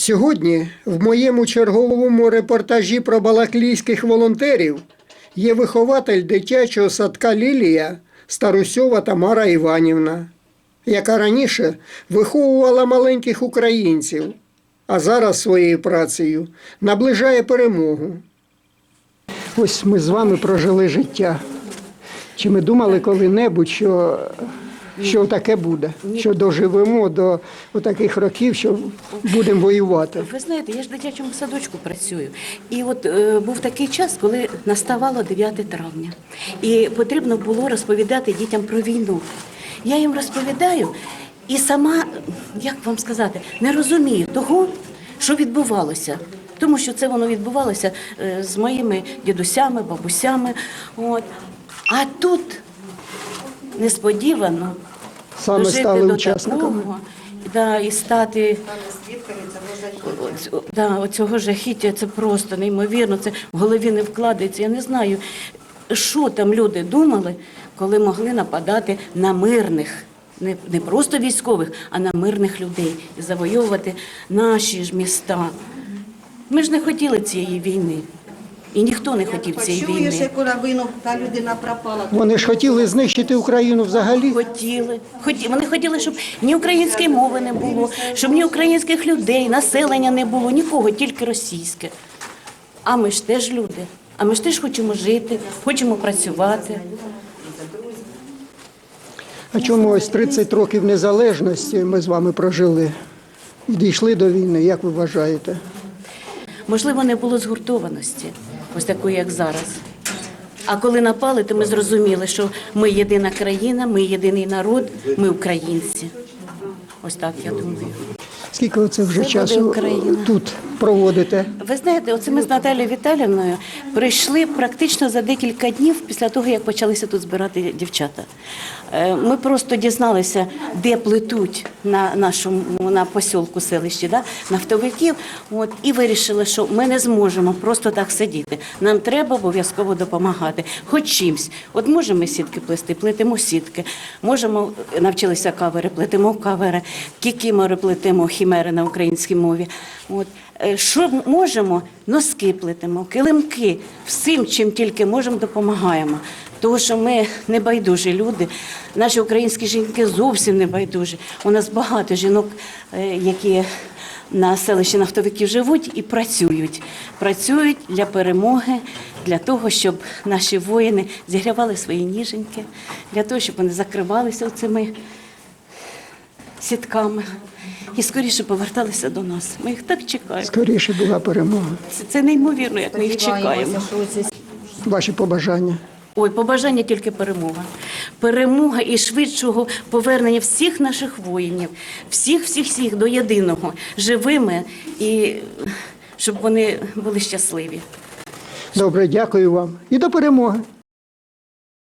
Сьогодні в моєму черговому репортажі про балаклійських волонтерів є вихователь дитячого садка Лілія Старусьова Тамара Іванівна, яка раніше виховувала маленьких українців, а зараз своєю працею наближає перемогу. Ось ми з вами прожили життя. Чи ми думали коли-небудь, що, що таке буде? Що доживемо до таких років, що будемо воювати? Ви знаєте, я ж в дитячому садочку працюю. І от е, був такий час, коли наставало 9 травня, і потрібно було розповідати дітям про війну. Я їм розповідаю і сама, як вам сказати, не розумію того, що відбувалося. Тому що це воно відбувалося е, з моїми дідусями, бабусями. От. А тут несподівано Саме дожити стали до учасниками. такого, да, і стати Да, оцього жахіття це просто неймовірно. Це в голові не вкладається. Я не знаю, що там люди думали, коли могли нападати на мирних, не, не просто військових, а на мирних людей і завойовувати наші ж міста. Ми ж не хотіли цієї війни. І ніхто не хотів цієї війни. яку равину та людина пропала. Вони ж хотіли знищити Україну взагалі. Хотіли. Хоті... Вони хотіли, щоб ні української мови не було, щоб ні українських людей, населення не було, нікого, тільки російське. А ми ж теж люди. А ми ж теж хочемо жити, хочемо працювати. А чому ось 30 років незалежності ми з вами прожили і дійшли до війни, як ви вважаєте? Можливо, не було згуртованості, ось такої, як зараз. А коли напали, то ми зрозуміли, що ми єдина країна, ми єдиний народ, ми українці. Ось так я думаю. Скільки оце вже Це часу тут проводите? Ви знаєте, оце ми з Наталією Віталівною прийшли практично за декілька днів після того, як почалися тут збирати дівчата. Е, Ми просто дізналися, де плетуть на нашому на посілку селищі, да, нафтовиків. От і вирішили, що ми не зможемо просто так сидіти. Нам треба обов'язково допомагати. Хоч чимсь. От можемо сітки плести, плетемо сітки. Можемо навчилися кавери, плетемо кавери, кікімори плетемо хімери на українській мові. От що можемо, носки плетемо, килимки, всім, чим тільки можемо, допомагаємо. Тому що ми не байдужі люди. Наші українські жінки зовсім не байдужі. У нас багато жінок, е, які на селищі нафтовиків живуть і працюють. Працюють для перемоги, для того, щоб наші воїни зігрівали свої ніженьки, для того, щоб вони закривалися цими сітками і скоріше поверталися до нас. Ми їх так чекаємо. Скоріше була перемога. Це, це неймовірно, як ми їх чекаємо. Ваші побажання. Ой, побажання тільки перемога. Перемога і швидшого повернення всіх наших воїнів, всіх, всіх, всіх до єдиного, живими і щоб вони були щасливі. Добре, дякую вам і до перемоги.